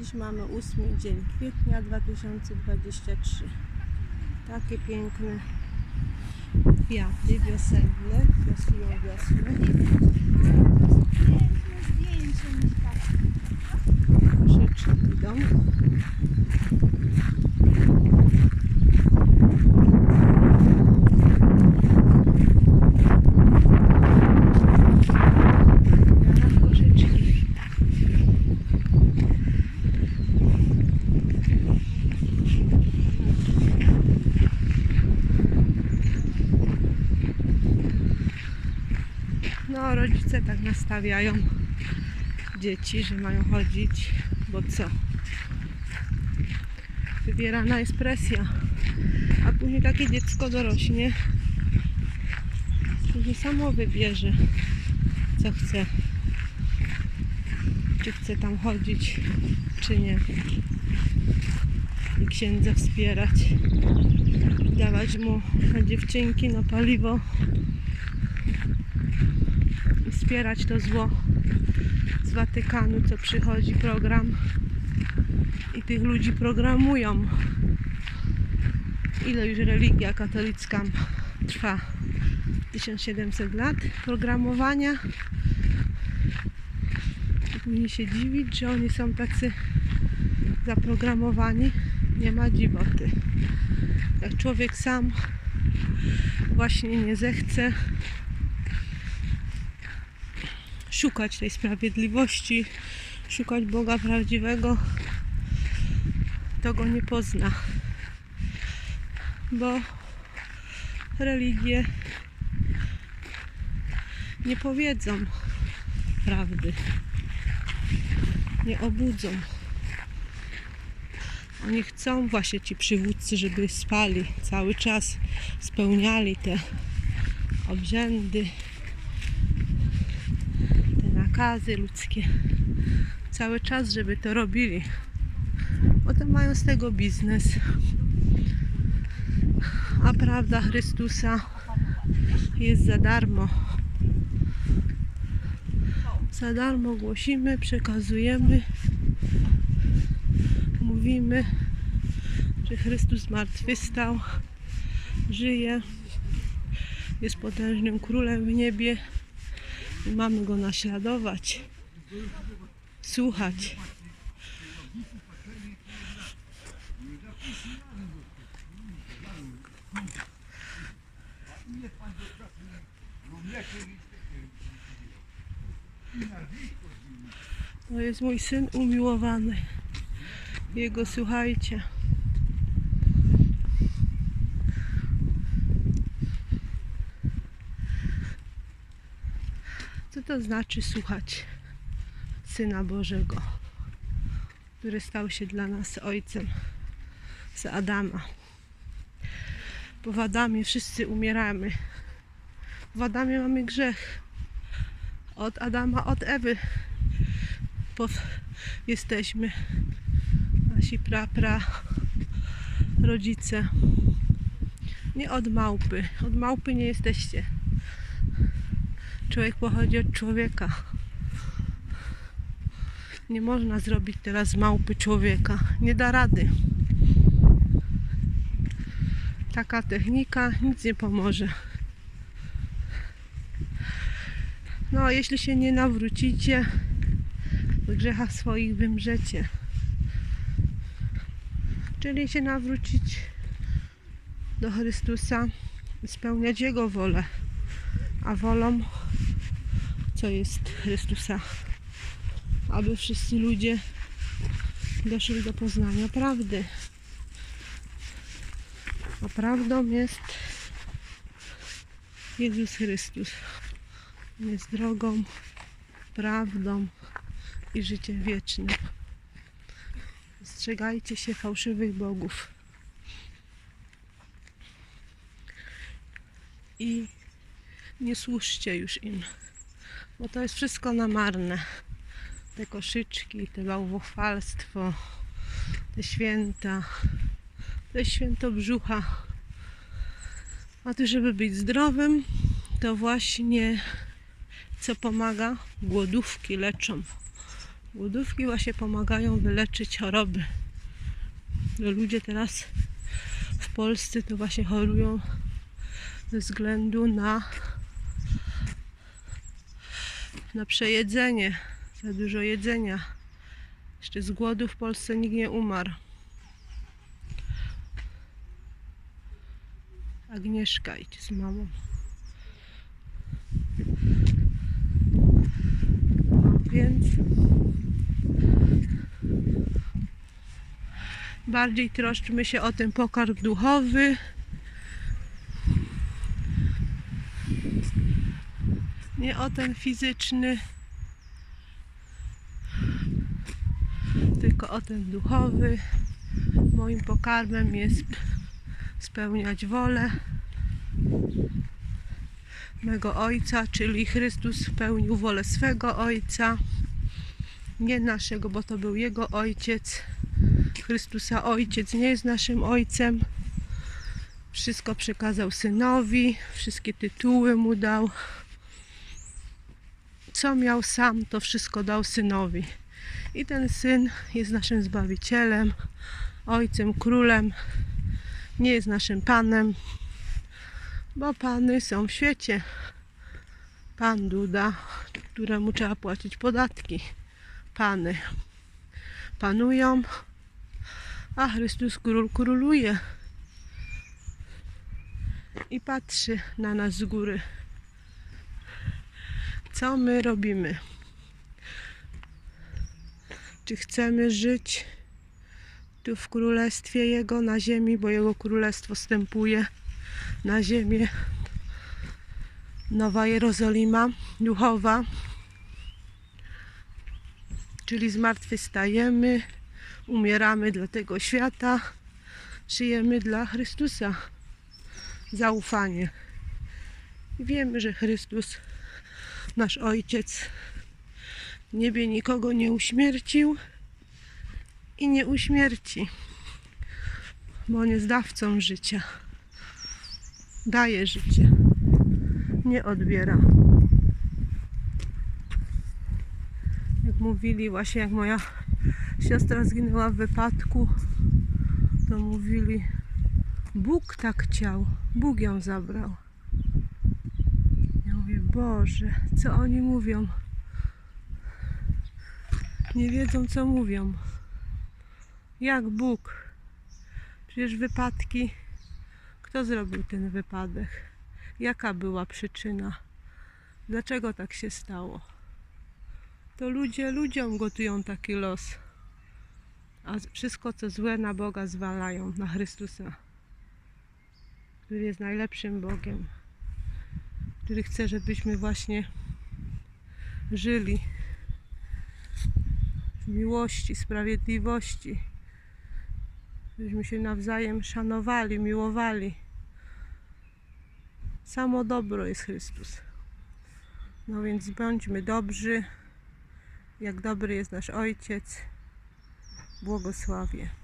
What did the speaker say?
Dziś mamy 8 dzień kwietnia 2023. Takie piękne kwiaty wiosenne, wiosłują wiosnę. Koszyczki idą. Jaram koszyczki. No, rodzice tak nastawiają dzieci, że mają chodzić, bo co? Wywierana jest presja, a później takie dziecko dorośnie, później samo wybierze, co chce. Czy chce tam chodzić, czy nie. I księdza wspierać, dawać mu na dziewczynki, na paliwo wspierać to zło z Watykanu, co przychodzi program i tych ludzi programują. Ile już religia katolicka trwa? 1700 lat programowania. I się dziwić, że oni są tacy zaprogramowani. Nie ma dziwoty. Jak człowiek sam właśnie nie zechce szukać tej sprawiedliwości, szukać Boga prawdziwego, to go nie pozna. Bo religie nie powiedzą prawdy, nie obudzą. Oni chcą właśnie ci przywódcy, żeby spali cały czas, spełniali te obrzędy, te nakazy ludzkie. Cały czas, żeby to robili. Potem mają z tego biznes. A prawda Chrystusa jest za darmo. Za darmo głosimy, przekazujemy, mówimy, że Chrystus zmartwychwstał, żyje, jest potężnym królem w niebie mamy go naśladować, słuchać. To jest mój syn umiłowany. Jego słuchajcie. To znaczy słuchać Syna Bożego, który stał się dla nas Ojcem z Adama? Bo w Adamie wszyscy umieramy. W Adamie mamy grzech. Od Adama, od Ewy po, jesteśmy. Nasi pra, pra rodzice. Nie od małpy. Od małpy nie jesteście. Człowiek pochodzi od człowieka. Nie można zrobić teraz z małpy człowieka. Nie da rady. Taka technika nic nie pomoże. No, jeśli się nie nawrócicie, w grzechach swoich wymrzecie. Czyli się nawrócić do Chrystusa i spełniać Jego wolę. A wolą, co jest Chrystusa? Aby wszyscy ludzie doszli do poznania prawdy. A prawdą jest Jezus Chrystus. Jest drogą, prawdą i życiem wiecznym. Strzegajcie się fałszywych bogów. I nie służcie już im, bo to jest wszystko na marne. Te koszyczki, te bałwochwalstwo, te święta, jest święto brzucha. A ty, żeby być zdrowym, to właśnie co pomaga? Głodówki leczą. Głodówki właśnie pomagają wyleczyć choroby. Ludzie teraz w Polsce to właśnie chorują ze względu na na przejedzenie, za dużo jedzenia. Jeszcze z głodu w Polsce nikt nie umarł. Agnieszka idź z mamą. Więc bardziej troszczmy się o ten pokarm duchowy. Nie o ten fizyczny, tylko o ten duchowy. Moim pokarmem jest spełniać wolę mego Ojca, czyli Chrystus spełnił wolę swego Ojca, nie naszego, bo to był Jego Ojciec. Chrystusa Ojciec nie jest naszym Ojcem. Wszystko przekazał Synowi, wszystkie tytuły Mu dał. Co miał sam, to wszystko dał Synowi. I ten Syn jest naszym Zbawicielem, Ojcem, Królem. Nie jest naszym Panem, bo Pany są w świecie. Pan Duda, któremu trzeba płacić podatki. Pany panują, a Chrystus Król króluje i patrzy na nas z góry. Co my robimy? Czy chcemy żyć tu w królestwie Jego na ziemi, bo Jego królestwo wstępuje na ziemię. Nowa Jerozolima, duchowa, czyli zmartwychwstajemy, umieramy dla tego świata, żyjemy dla Chrystusa. Zaufanie. Wiemy, że Chrystus, nasz Ojciec, w niebie nikogo nie uśmiercił i nie uśmierci, bo On jest dawcą życia. Daje życie, nie odbiera. Jak mówili, właśnie jak moja siostra zginęła w wypadku, to mówili, Bóg tak chciał, Bóg ją zabrał. Boże, co oni mówią? Nie wiedzą, co mówią. Jak Bóg? Przecież wypadki. Kto zrobił ten wypadek? Jaka była przyczyna? Dlaczego tak się stało? To ludzie ludziom gotują taki los. A wszystko, co złe na Boga zwalają, na Chrystusa, który jest najlepszym Bogiem, który chce, żebyśmy właśnie żyli w miłości, sprawiedliwości, żebyśmy się nawzajem szanowali, miłowali. Samo dobro jest Chrystus. No więc bądźmy dobrzy, jak dobry jest nasz Ojciec. Błogosławie.